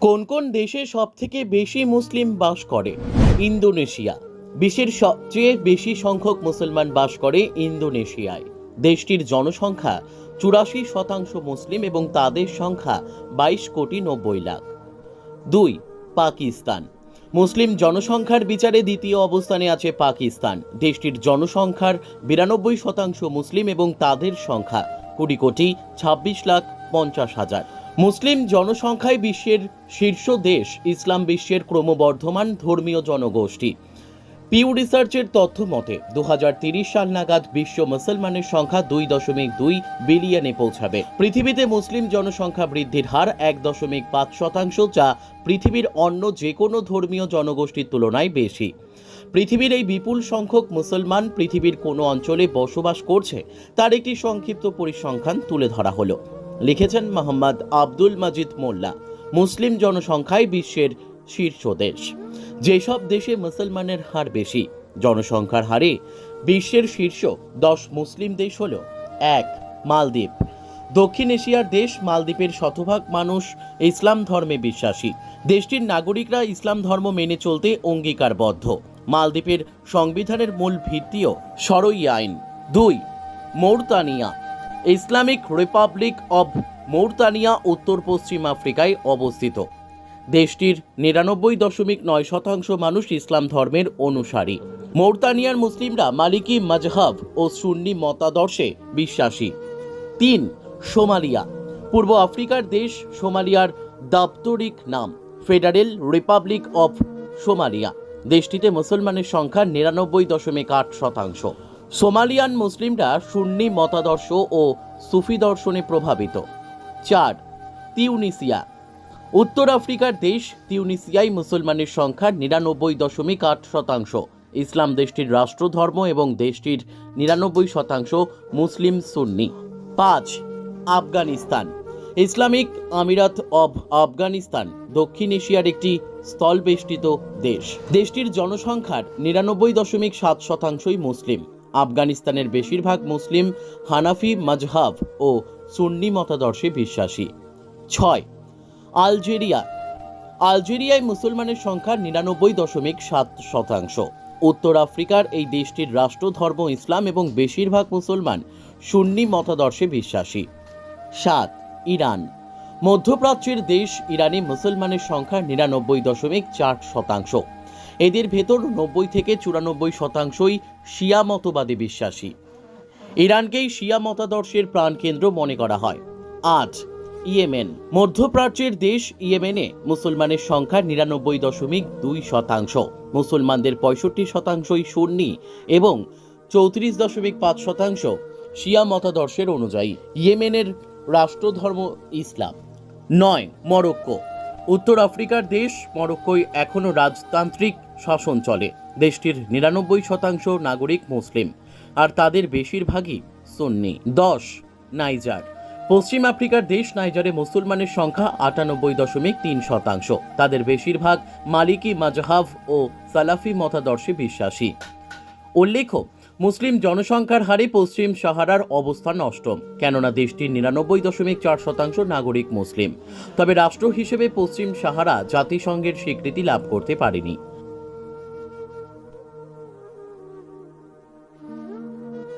কোন কোন দেশে সবথেকে বেশি মুসলিম বাস করে? ইন্দোনেশিয়া। বিশ্বের সবচেয়ে বেশি সংখ্যক মুসলমান বাস করে ইন্দোনেশিয়ায়। দেশটির জনসংখ্যা চুরাশি শতাংশ মুসলিম এবং তাদের সংখ্যা বাইশ কোটি নব্বই লাখ। দুই, পাকিস্তান। মুসলিম জনসংখ্যার বিচারে দ্বিতীয় অবস্থানে আছে পাকিস্তান। দেশটির জনসংখ্যার বিরানব্বই শতাংশ মুসলিম এবং তাদের সংখ্যা কুড়ি কোটি ছাব্বিশ লাখ পঞ্চাশ হাজার। মুসলিম জনসংখ্যায় বিশ্বের শীর্ষ দেশ, ইসলাম বিশ্বের ক্রমবর্ধমান ধর্মীয় জনগোষ্ঠী। পিউ রিসার্চের তথ্য মতে দু সাল নাগাদ বিশ্ব মুসলমানের সংখ্যা দুই দশমিক দুই বিলিয়নে পৌঁছাবে। পৃথিবীতে মুসলিম জনসংখ্যা বৃদ্ধির হার এক দশমিক পাঁচ শতাংশ, যা পৃথিবীর অন্য যে কোনো ধর্মীয় জনগোষ্ঠীর তুলনায় বেশি। পৃথিবীর এই বিপুল সংখ্যক মুসলমান পৃথিবীর কোনো অঞ্চলে বসবাস করছে, তার একটি সংক্ষিপ্ত পরিসংখ্যান তুলে ধরা হলো। লিখেছেন মোহাম্মদ আব্দুল মাজিদ মোল্লা। মুসলিম জনসংখ্যায় বিশ্বের শীর্ষ দেশ। যেসব দেশে মুসলমানের হার বেশি, জনসংখ্যার হারে বিশ্বের শীর্ষ দশ মুসলিম দেশ হল এক, মালদ্বীপ। দক্ষিণ এশিয়ার দেশ মালদ্বীপের শতভাগ মানুষ ইসলাম ধর্মে বিশ্বাসী। দেশটির নাগরিকরা ইসলাম ধর্ম মেনে চলতে অঙ্গীকারবদ্ধ। মালদ্বীপের সংবিধানের মূল ভিত্তিও সরই আইন। দুই, Mauritania. Islamic Republic of Mauritania উত্তর পশ্চিম আফ্রিকায় অবস্থিত। দেশটির নিরানব্বই দশমিক নয় শতাংশ মানুষ ইসলাম ধর্মের অনুসারী। মৌরতানিয়ার মুসলিমরা মালিকি মাজহাব ও সুন্নি মতাদর্শে বিশ্বাসী। তিন, সোমালিয়া। পূর্ব আফ্রিকার দেশ সোমালিয়ার দাপ্তরিক নাম, ফেডারেল রিপাবলিক অফ সোমালিয়া। দেশটিতে মুসলমানের সংখ্যা নিরানব্বই দশমিক আট শতাংশ। সোমালিয়ান মুসলিমরা সুন্নি মতাদর্শ ও সুফি দর্শনে প্রভাবিত। চার, তিউনিসিয়া। উত্তর আফ্রিকার দেশ তিউনিসিয়ায় মুসলমানের সংখ্যা নিরানব্বই দশমিক আট শতাংশ। ইসলাম দেশটির রাষ্ট্রধর্ম এবং দেশটির নিরানব্বই শতাংশ মুসলিম সুন্নি। পাঁচ, Afghanistan. Islamic Emirate of Afghanistan দক্ষিণ এশিয়ার একটি স্থলবেষ্টিত দেশ। দেশটির জনসংখ্যার নিরানব্বই দশমিক সাত শতাংশই মুসলিম। আফগানিস্তানের বেশিরভাগ মুসলিম হানাফি, মাজহাব ও সুন্নি মতাদর্শে বিশ্বাসী। ছয়, আলজেরিয়া। আলজেরিয়ায় মুসলমানের সংখ্যা নিরানব্বই দশমিক সাত শতাংশ। উত্তর আফ্রিকার এই দেশটির রাষ্ট্রধর্ম ইসলাম এবং বেশিরভাগ মুসলমান সুন্নি মতাদর্শে বিশ্বাসী। সাত, ইরান। মধ্যপ্রাচ্যের দেশ ইরানে মুসলমানের সংখ্যা নিরানব্বই দশমিক চার শতাংশ। এদের ভেতর নব্বই থেকে চুরানব্বই শতাংশই শিয়া মতবাদে বিশ্বাসী। ইরানকেই শিয়া মতাদর্শের প্রাণকেন্দ্র মনে করা হয়। আট ইয়েমেন। মধ্যপ্রাচ্যের দেশ ইয়েমেনে মুসলমানের সংখ্যা নিরানব্বই দশমিক দুই শতাংশ। মুসলমানদের পঁয়ষট্টি শতাংশই সুন্নি এবং চৌত্রিশ দশমিক পাঁচ শতাংশ শিয়া মতাদর্শের অনুযায়ী। ইয়েমেনের রাষ্ট্রধর্ম ইসলাম। নয়, মরক্কো। উত্তর আফ্রিকার দেশ, মরক্কোয় এখনও রাজতান্ত্রিক শাসন চলে। দেশটির নিরানব্বই শতাংশ নাগরিক মুসলিম, আর তাদের বেশিরভাগই সুন্নি। দশ, নাইজার। পশ্চিম আফ্রিকার দেশ, নাইজারে মুসলমানের সংখ্যা আটানব্বই দশমিক তিন শতাংশ। তাদের বেশিরভাগ মালিকি মাজহাব ও সালাফি মতাদর্শে বিশ্বাসী। উল্লেখ্য মুসলিম জনসংখ্যার হারে পশ্চিম সাহারার অবস্থান অষ্টম, কেননা দেশটির নিরানব্বই দশমিক চার শতাংশ নাগরিক মুসলিম। তবে রাষ্ট্র হিসেবে পশ্চিম সাহারা জাতিসংঘের স্বীকৃতি লাভ করতে পারেনি।